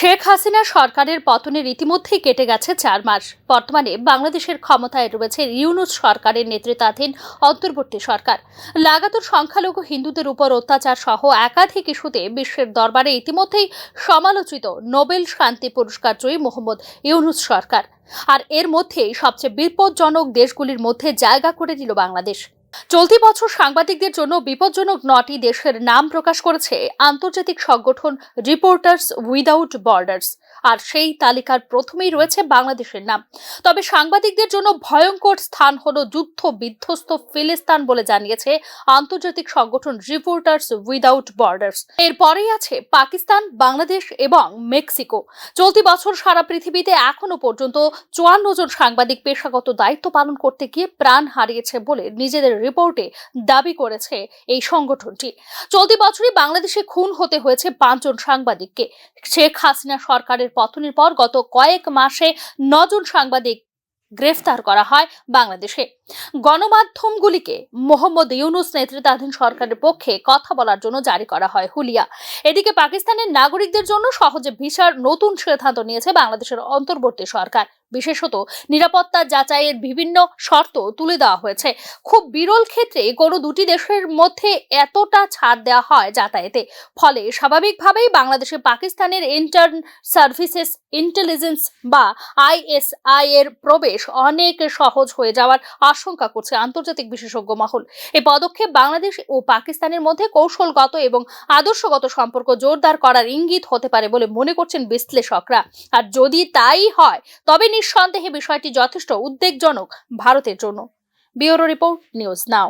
শেখ হাসিনা সরকারের পতনের ইতিমধ্যেই কেটে গেছে চার মাস। বর্তমানে বাংলাদেশের ক্ষমতায় রয়েছে ইউনুস সরকারের নেতৃত্বাধীন অন্তর্বর্তী সরকার। লাগাতার সংখ্যালঘু হিন্দুদের উপর অত্যাচার সহ একাধিক ইস্যুতে বিশ্বের দরবারে ইতিমধ্যেই সমালোচিত নোবেল শান্তি পুরস্কার জয়ী মোহাম্মদ ইউনুস সরকার। আর এর মধ্যেই সবচেয়ে বিপজ্জনক দেশগুলির মধ্যে জায়গা করে নিল বাংলাদেশ। চলতি বছর সাংবাদিকদের জন্য বিপজ্জনক নটি দেশের নাম প্রকাশ করেছে আন্তর্জাতিক সংগঠন রিপোর্টার্স উইদাউট বর্ডার্স আর সেই তালিকার প্রথমেই রয়েছে বাংলাদেশের নাম। তবে সাংবাদিকদের জন্য ভয়ঙ্কর স্থান হল যুদ্ধ বিধ্বস্ত ফিলিস্তান বলে জানিয়েছে আন্তর্জাতিক সংগঠন রিপোর্টার্স উইদাউট বর্ডার্স এরপরেই আছে পাকিস্তান, বাংলাদেশ এবং মেক্সিকো। চলতি বছর সারা পৃথিবীতে এখনও পর্যন্ত চুয়ান্ন জন সাংবাদিক পেশাগত দায়িত্ব পালন করতে গিয়ে প্রাণ হারিয়েছে বলে নিজেদের রিপোর্টে দাবি করেছে এই সংগঠনটি। চলতি বছরই বাংলাদেশে খুন হতে হয়েছে পাঁচজন সাংবাদিককে। শেখ হাসিনা সরকারের পতনের পর গত কয়েক মাসে নজন সাংবাদিক গ্রেফতার করা হয় বাংলাদেশে। গণমাধ্যমগুলিকে মোহাম্মদ ইউনুস নেতৃত্বাধীন সরকারের পক্ষে কথা বলার জন্য জারি করা হয় হুলিয়া। এদিকে পাকিস্তানের নাগরিকদের জন্য সহজে ভিসার নতুন সিদ্ধান্ত নিয়েছে বাংলাদেশের অন্তর্বর্তী সরকার। বিশেষত নিরাপত্তা যাচাইয়ের বিভিন্ন শর্ত তুলে দেওয়া হয়েছে। খুব বিরল ক্ষেত্রে কোনো দুটি দেশের মধ্যে এতটা ছাড় দেওয়া হয় যাতায়াতে। ফলে স্বাভাবিকভাবেই বাংলাদেশে পাকিস্তানের ইন্টার্ন সার্ভিসেস ইন্টেলিজেন্স বা আইএসআই এর প্রবেশ অনেক সহজ হয়ে যাওয়ার আশঙ্কা করছে আন্তর্জাতিক বিশেষজ্ঞ মহল। এই পদক্ষেপ বাংলাদেশ ও পাকিস্তানের মধ্যে কৌশলগত এবং আদর্শগত সম্পর্ক জোরদার করার ইঙ্গিত হতে পারে বলে মনে করছেন বিশ্লেষকরা। আর যদি তাই হয়, তবে নিঃসন্দেহে বিষয়টি যথেষ্ট উদ্বেগজনক ভারতের জন্য। Bureau report news now.